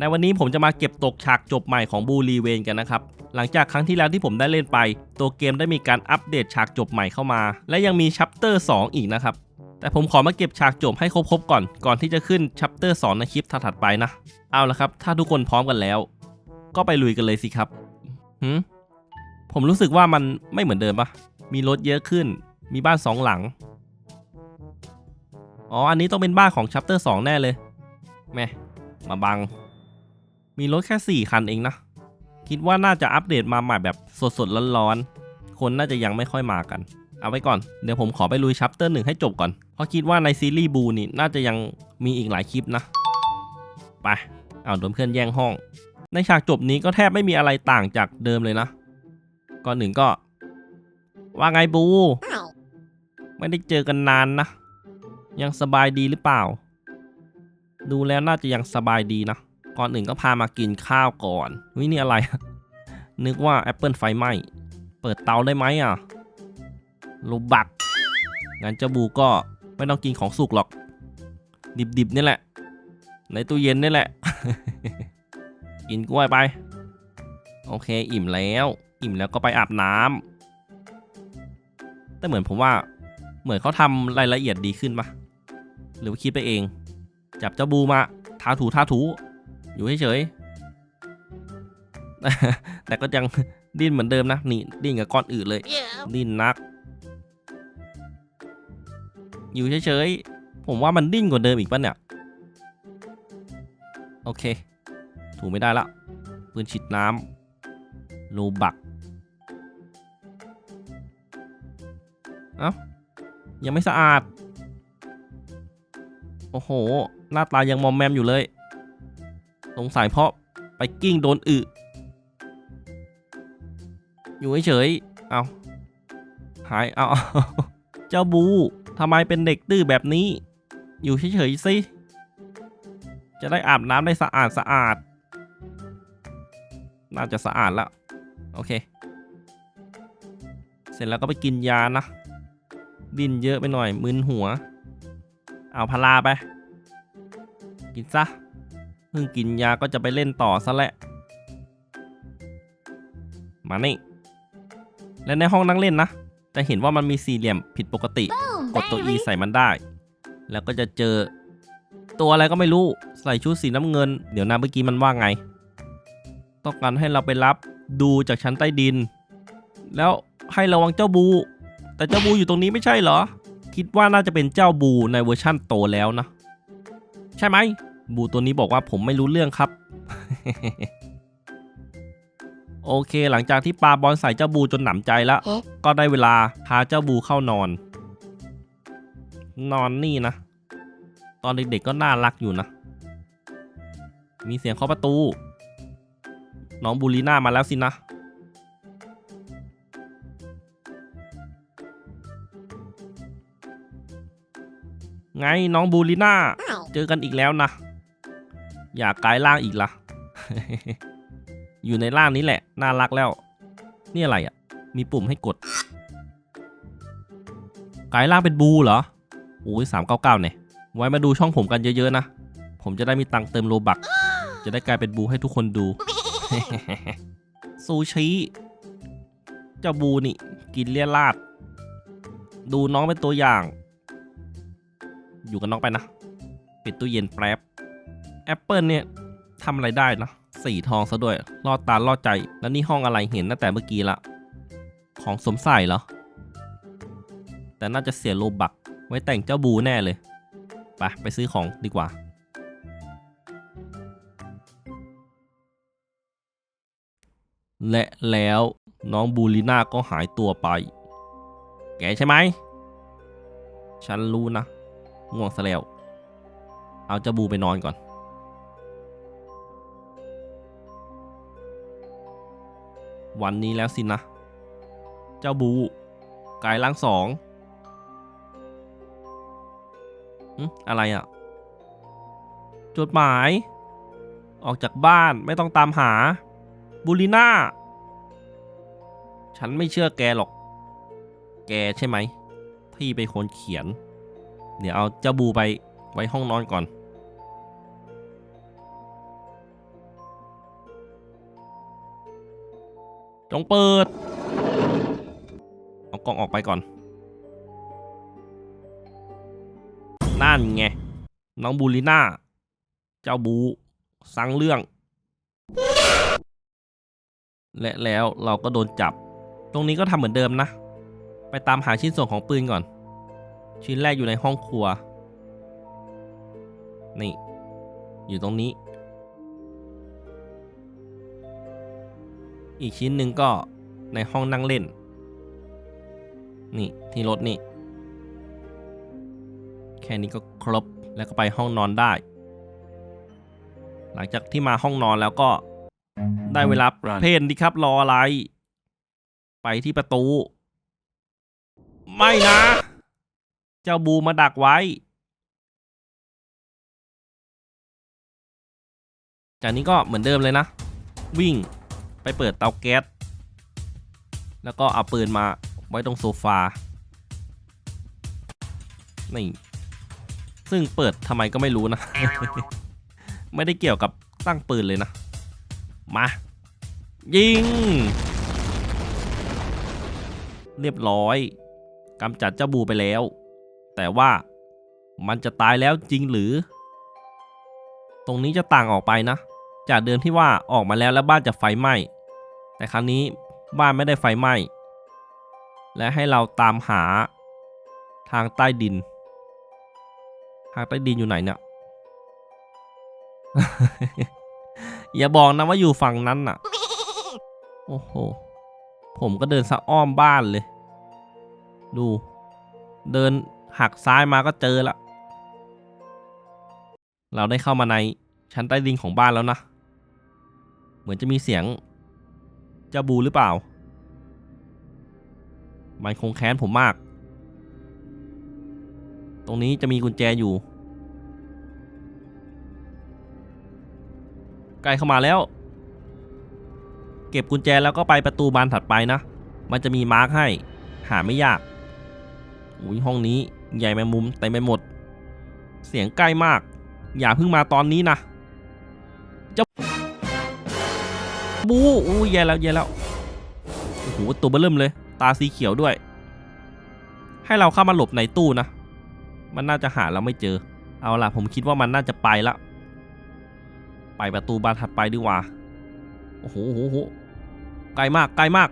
ในวันนี้ผมจะมาเก็บตกฉากจบใหม่ของบูรีเวนกันนะครับ หลังจากครั้งที่แล้วที่ผมได้เล่นไป ตัวเกมได้มีการอัปเดตฉากจบใหม่เข้ามา และยังมีชัปเตอร์ 2 อีกนะครับ แต่ผมขอมาเก็บฉากจบให้ครบๆก่อน ก่อนที่จะขึ้นชัปเตอร์ 2 ในคลิปถัดๆไปนะ เอาละครับ ถ้าทุกคนพร้อมกันแล้ว ก็ไปลุยกันเลยสิครับหืมผมรู้สึกว่ามันไม่เหมือนเดิมปะมีรถเยอะขึ้น มีบ้านสองหลัง อ๋อ อันนี้ต้องเป็นบ้านของชัปเตอร์ 2 แน่เลยแม่มาบัง มีรถแค่ 4 คันเองนะ คิดว่าน่าจะอัปเดตมาใหม่แบบสดๆร้อนๆ คนน่าจะยังไม่ค่อยมากัน เอาไว้ก่อน เดี๋ยวผมขอไปลุยชัปเตอร์หนึ่งให้จบก่อน เพราะคิดว่าในซีรีส์บูนี่น่าจะยังมีอีกหลายคลิปนะ ไป เอาโดนเพื่อนแย่งห้อง ในฉากจบนี้ก็แทบไม่มีอะไรต่างจากเดิมเลยนะ ก่อนหนึ่งก็ ว่าไงบู ไม่ได้เจอกันนานนะ ยังสบายดีหรือเปล่า ดูแล้วน่าจะยังสบายดีนะ ก่อนอื่นก็พามากินข้าวก่อนวินี่อะไร นึกว่าแอปเปิลไฟไหม้ เปิดเตาได้ไหมอะลูบัก งั้นเจ้าบูก็ไม่ต้องกินของสุกหรอก ดิบๆนี่แหละ ในตู้เย็นนี่แหละ กินกล้วยไป โอเคอิ่มแล้ว อิ่มแล้วก็ไปอาบน้ำ แต่เหมือนผมว่า เหมือนเขาทำรายละเอียดดีขึ้นปะหรือว่าคิดไปเอง จับเจ้าบูมาทาถูทาถู อยู่เฉยๆแต่ก็ยังดิ้นเหมือนเดิมนะนี่ดิ้นกับก้อนอื่นเลย ดิ้นนัก อยู่เฉยๆผมว่ามันดิ้นกว่าเดิมอีกปะเนี่ย โอเค ถูไม่ได้ละปืนฉีดน้ำโลบัก เอ้า ยังไม่สะอาด โอ้โห หน้าตายังมอมแมมอยู่เลย สงสัยเพราะไปกิ้งโดนอึอยู่เฉยๆเอาหายเอาเจ้าบูทำไมเป็นเด็กตื้อแบบนี้ อยู่เฉยๆสิ จะได้อาบน้ำได้สะอาดสะอาด น่าจะสะอาดแล้ว โอเค เสร็จแล้วก็ไปกินยานะ ดินเยอะไปหน่อยมึนหัว เอาพาราไป กินซะ เพิ่งกินยาก็จะไปเล่นต่อซะแหละ มานี่ และในห้องนั่งเล่นนะ จะเห็นว่ามันมีสี่เหลี่ยมผิดปกติ กดตัว E ใส่มันได้ แล้วก็จะเจอ ตัวอะไรก็ไม่รู้ ใส่ชุดสีน้ำเงิน เดี๋ยวนะเมื่อกี้มันว่าไง ต้องการให้เราไปรับดูจากชั้นใต้ดิน แล้วให้ระวังเจ้าบู แต่เจ้าบูอยู่ตรงนี้ไม่ใช่เหรอ คิดว่าน่าจะเป็นเจ้าบูในเวอร์ชั่นโตแล้วนะ ใช่ไหม บูตัวนี้บอกว่าผมไม่รู้เรื่องครับ โอเค หลังจากที่ปาบอลใส่เจ้าบูจนหนำใจแล้ว ก็ได้เวลาพาเจ้าบูเข้านอน นอนนี่นะ ตอนเด็กๆก็น่ารักอยู่นะ มีเสียงเคาะประตู น้องบูลีน่ามาแล้วสินะไงน้องบูลีน่า เจอกันอีกแล้วนะ อยากกลายร่างอีกละอยู่ในร่างนี้แหละ น่ารักแล้ว นี่อะไรอะ มีปุ่มให้กด กลายร่างเป็นบูเหรอโอ้ยสามเก้าเก้าเนี่ย ไว้มาดูช่องผมกันเยอะๆนะ ผมจะได้มีตังเติมโลบัก จะได้กลายเป็นบูให้ทุกคนดู ซูชิเจ้าบูนี่ กินเลี่ยราด ดูน้องเป็นตัวอย่าง อยู่กับน้องไปนะ ปิดตู้เย็นแป๊บ แอปเปิลเนี่ยทำอะไรได้นะสีทองซะด้วยรอดตาลอดใจ แล้วนี่ห้องอะไรเห็นตั้งแต่เมื่อกี้ละ ของสมใส่เหรอ แต่น่าจะเสียโลบักไว้แต่งเจ้าบูแน่เลย ไปไปซื้อของดีกว่า และแล้วน้องบูลิน่าก็หายตัวไป แกใช่ไหม ฉันรู้นะ ง่วงซะแล้ว เอาเจ้าบูไปนอนก่อน วันนี้แล้วสินะ เจ้าบู กายร่างสองอืมอะไรอะ่ะ จดหมาย ออกจากบ้านไม่ต้องตามหา บูลิน่า ฉันไม่เชื่อแกหรอก แกใช่ไหมที่เป็นคนเขียน เดี๋ยวเอาเจ้าบูไปไว้ห้องนอนก่อน จงเปิด เอากล้องออกไปก่อน นั่นไง น้องบูลิน่า เจ้าบูสั่งเรื่อง และแล้วเราก็โดนจับ ตรงนี้ก็ทำเหมือนเดิมนะ ไปตามหาชิ้นส่วนของปืนก่อน ชิ้นแรกอยู่ในห้องครัว นี่ อยู่ตรงนี้ อีกชิ้นหนึ่งก็ในห้องนั่งเล่น นี่ที่รถนี่ แค่นี้ก็ครบแล้วก็ไปห้องนอนได้ หลังจากที่มาห้องนอนแล้วก็ได้เวลาเพนดีครับรออะไร ไปที่ประตู ไม่นะ เจ้าบูมาดักไว้จากนี้ก็เหมือนเดิมเลยนะ วิ่ง ไปเปิดเตาแก๊สแล้วก็เอาปืนมาไว้ตรงโซฟานี่ซึ่งเปิดทำไมก็ไม่รู้นะ ไม่ได้เกี่ยวกับตั้งปืนเลยนะ มา ยิง เรียบร้อยกำจัดเจ้าบูไปแล้ว แต่ว่ามันจะตายแล้วจริงหรือ ตรงนี้จะต่างออกไปนะ จากเดิมที่ว่าออกมาแล้วแล้วบ้านจะไฟไหม้ แต่ครั้งนี้บ้านไม่ได้ไฟไหม้ และให้เราตามหาทางใต้ดิน ทางใต้ดินอยู่ไหนเนี่ย อย่าบอกนะว่าอยู่ฝั่งนั้นน่ะ โอ้โห ผมก็เดินสะอ้อมบ้านเลย ดู เดินหักซ้ายมาก็เจอละ เราได้เข้ามาในชั้นใต้ดินของบ้านแล้วนะ เหมือนจะมีเสียง เจ้าบูหรือเปล่า มันคงแค้นผมมาก ตรงนี้จะมีกุญแจอยู่ ใกล้เข้ามาแล้ว เก็บกุญแจแล้วก็ไปประตูบานถัดไปนะ มันจะมีมาร์กให้ หาไม่ยากอุ้ยห้องนี้ใหญ่แมงมุมเต็มไปหมด เสียงใกล้มาก อย่าเพิ่งมาตอนนี้นะ บูอู้ยแย่แล้วแย่แล้วโอ้โหตัวเบิ่มเลย ตาสีเขียวด้วย ให้เราเข้ามาหลบในตู้นะ มันน่าจะหาเราไม่เจอ เอาล่ะผมคิดว่ามันน่าจะไปละ ไปประตูบานถัดไปดีกว่า โอ้โหโอ้โหโหไกลมากไกลมาก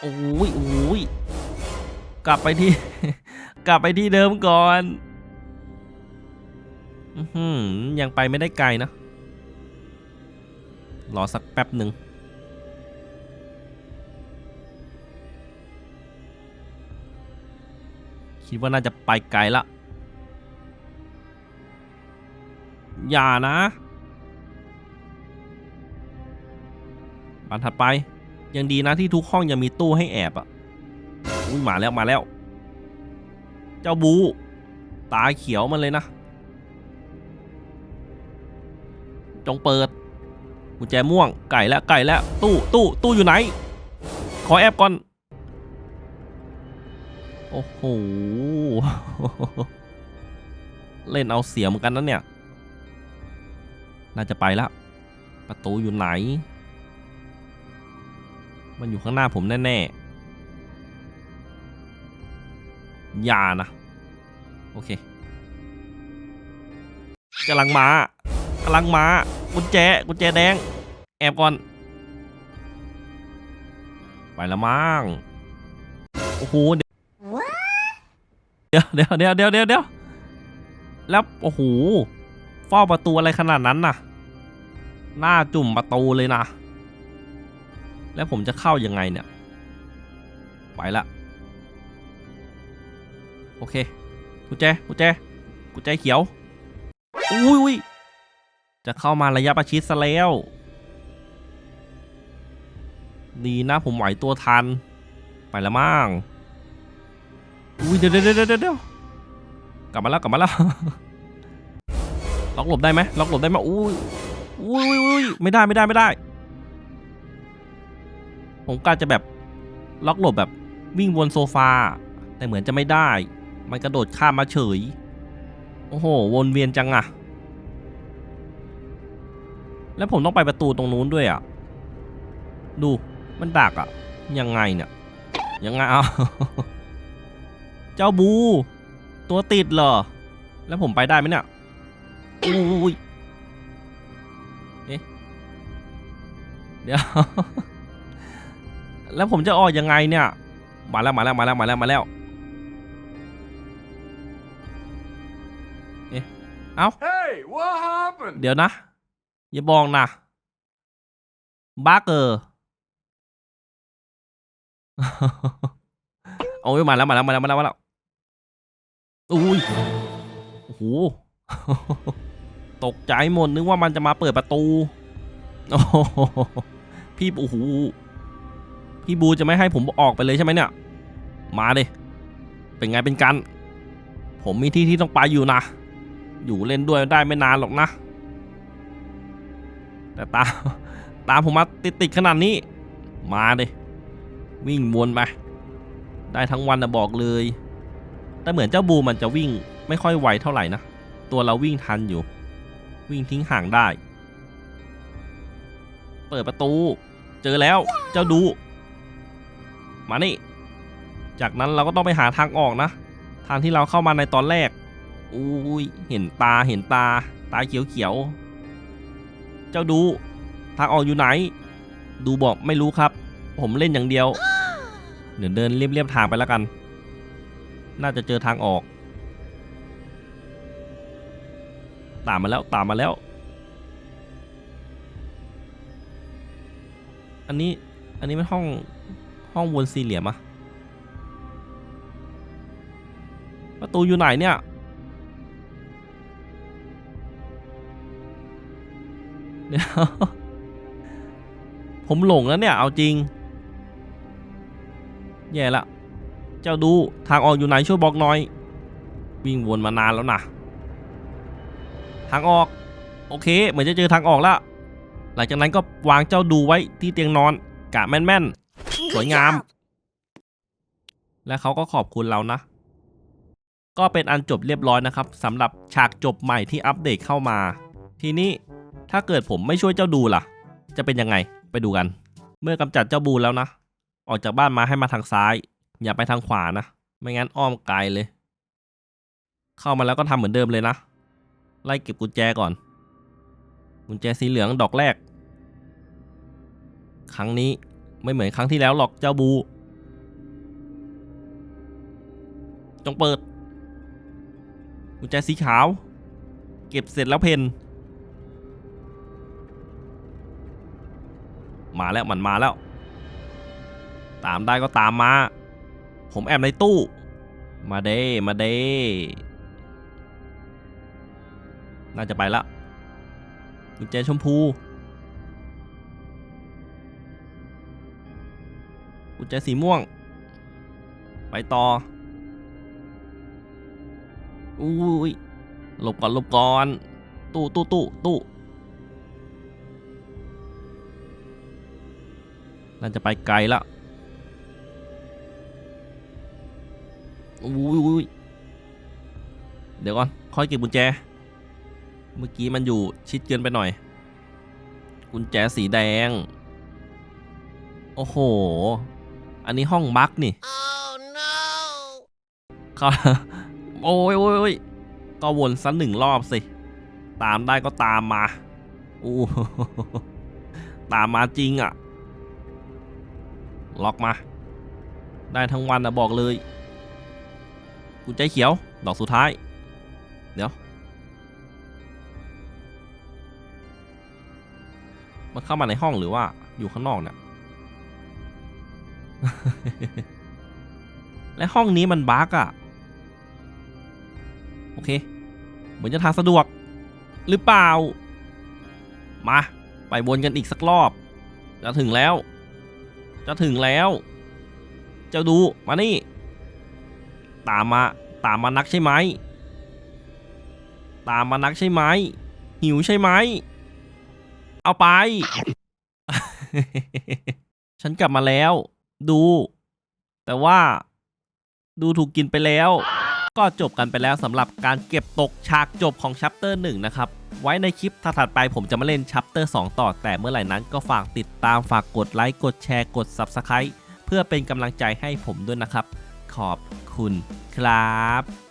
โอ้ยโอ้ยกลับไปที่ กลับไปที่เดิมก่อนอือหือยังไปไม่ได้ไกลนะ รอสักแป๊บหนึ่งคิดว่าน่าจะไปไกลละ อย่านะบานถัดไป ยังดีนะที่ทุกห้องยังมีตู้ให้แอบอะอุ้ยมาแล้วมาแล้ว เจ้าบู ตาเขียวมันเลยนะ จงเปิด กุญแจม่วงไก่แล้วไก่แล้วตู้ตู้ตู้อยู่ไหน ขอแอบก่อน โอ้โห เล่นเอาเสียเหมือนกันนะเนี่ย น่าจะไปแล้วประตูอยู่ไหน มันอยู่ข้างหน้าผมแน่ๆอย่านะ โอเคกำลังมากำลังมากุญแจกุญแจแดง แอบก่อน ไปละมั้งโอ้โหเดี๋ยวเดี๋ยวเดี๋ยวเดี๋ยวเดี๋ยวเดี๋ยวแล้วโอ้โหเฝ้าประตูอะไรขนาดนั้นน่ะ หน้าจุ่มประตูเลยนะ แล้วผมจะเข้ายังไงเนี่ย ไปละโอเคกุญแจกุญแจกุญแจเขียว อุ้ยอุ้ยจะเข้ามาระยะประชิดซะแล้ว ดีนะผมไหวตัวทัน ไปละมั่งอุ้ยเดี๋ยวเดี๋ยวเดี๋ยวเดี๋ยวกลับมาแล้วกลับมาแล้วล็อกหลบได้ไหมล็อกหลบได้ไหมอุ้ยอุ้ยอุ้ยไม่ได้ไม่ได้ไม่ได้ ผมกะจะแบบล็อกหลบแบบวิ่งวนโซฟา แต่เหมือนจะไม่ได้ มันกระโดดข้ามมาเฉย โอ้โห วนเวียนจังอะแล้วผมต้องไปประตูตรงนู้นด้วยอะดู มันดักอะยังไงเนี่ยยังไงเอาเจ้าบู ตัวติดเหรอ แล้วผมไปได้ไหมเนี่ยอุ้ยเอ๊ะเดี๋ยว แล้วผมจะออกยังไงเนี่ย มาแล้วมาแล้วมาแล้วมาแล้วมาแล้วเอ๊ะเอ้า Hey, what happened? เดี๋ยวนะ อย่าบอกนะบ้าเกอร์ โอ้ยมาแล้วมาแล้วมาแล้วมาแล้วมาแล้วอุ้ยโอ้โหตกใจหมดนึกว่ามันจะมาเปิดประตูโอ้พี่โอ้โหพี่บูจะไม่ให้ผมออกไปเลยใช่ไหมเนี่ย มาดิเป็นไงเป็นกัน ผมมีที่ที่ต้องไปอยู่นะ อยู่เล่นด้วยได้ไม่นานหรอกนะ แต่ตามตามผมมาติดติดๆขนาดนี้ มาดิ วิ่งวนไปได้ทั้งวันนะบอกเลย แต่เหมือนเจ้าบูมันจะวิ่งไม่ค่อยไวเท่าไหร่นะ ตัวเราวิ่งทันอยู่ วิ่งทิ้งห่างได้ เปิดประตู เจอแล้วเจ้าดู มานี่ จากนั้นเราก็ต้องไปหาทางออกนะ ทางที่เราเข้ามาในตอนแรก อุ้ยเห็นตาเห็นตา ตาเขียวเขียวๆเจ้าดู ทางออกอยู่ไหน ดูบอกไม่รู้ครับ ผมเล่นอย่างเดียว เดี๋ยวเดินเรียบๆทางไปแล้วกัน น่าจะเจอทางออก ตามมาแล้วตามมาแล้ว อันนี้อันนี้เป็นห้องห้องวนสี่เหลี่ยมอะประตูอยู่ไหนเนี่ยเดี๋ยวผมหลงแล้วเนี่ย เอาจริง แย่ละเจ้าดูทางออกอยู่ไหนช่วยบอกหน่อย วิ่งวนมานานแล้วนะทางออก โอเค เหมือนจะเจอทางออกแล้วหลังจากนั้นก็วางเจ้าดูไว้ที่เตียงนอนกะแม่นๆ สวยงาม และเขาก็ขอบคุณเรานะ ก็เป็นอันจบเรียบร้อยนะครับสำหรับฉากจบใหม่ที่อัปเดตเข้ามา ทีนี้ถ้าเกิดผมไม่ช่วยเจ้าดูล่ะ จะเป็นยังไงไปดูกัน เมื่อกำจัดเจ้าบูแล้วนะ ออกจากบ้านมาให้มาทางซ้าย อย่าไปทางขวานะ ไม่งั้นอ้อมไกลเลย เข้ามาแล้วก็ทำเหมือนเดิมเลยนะ ไล่เก็บกุญแจก่อน กุญแจสีเหลืองดอกแรก ครั้งนี้ไม่เหมือนครั้งที่แล้วหรอกเจ้าบู จงเปิด กุญแจสีขาว เก็บเสร็จแล้วเพนมาแล้วมันมาแล้ว ตามได้ก็ตามมา ผมแอบในตู้ มาเด้มาเด้น่าจะไปละกุญแจชมพูกุญแจสีม่วง ไปต่อ อุ้ยหลบก่อนหลบก่อน ตู้ตู้ตู้ตู้น่าจะไปไกลละ อุ้ยอุ้ยเดี๋ยวก่อน ค่อยเก็บกุญแจ เมื่อกี้มันอยู่ชิดเกินไปหน่อย กุญแจสีแดง โอ้โห อันนี้ห้องบั๊กนี่ Oh no! ก็โอ้ยโอ้ยโอ้ยก็วนสักหนึ่งรอบสิ ตามได้ก็ตามมาอู้ตามมาจริงอะ่ะ ล็อกมา ได้ทั้งวันอะบอกเลย กุญแจเขียว ดอกสุดท้าย เดี๋ยว มันเข้ามาในห้องหรือว่าอยู่ข้างนอกเนี่ย และห้องนี้มันบั๊กอะโอเค เหมือนจะทางสะดวก หรือเปล่า มา ไปวนกันอีกสักรอบ จะถึงแล้ว จะถึงแล้ว เจ้าดู มานี่ ตามมาตามมานักใช่ไหมตามมานักใช่ไหมหิวใช่ไหมเอาไป ฉันกลับมาแล้ว ดู แต่ว่า ดูถูกกินไปแล้ว ก็จบกันไปแล้วสำหรับการเก็บตกฉากจบของชัปเตอร์1นะครับ ไว้ในคลิปถัดไปผมจะมาเล่นชัปเตอร์2ต่อ แต่เมื่อไหร่นั้นก็ฝากติดตามฝากกดไลค์กดแชร์กด Subscribe เพื่อเป็นกำลังใจให้ผมด้วยนะครับ ขอบคุณครับ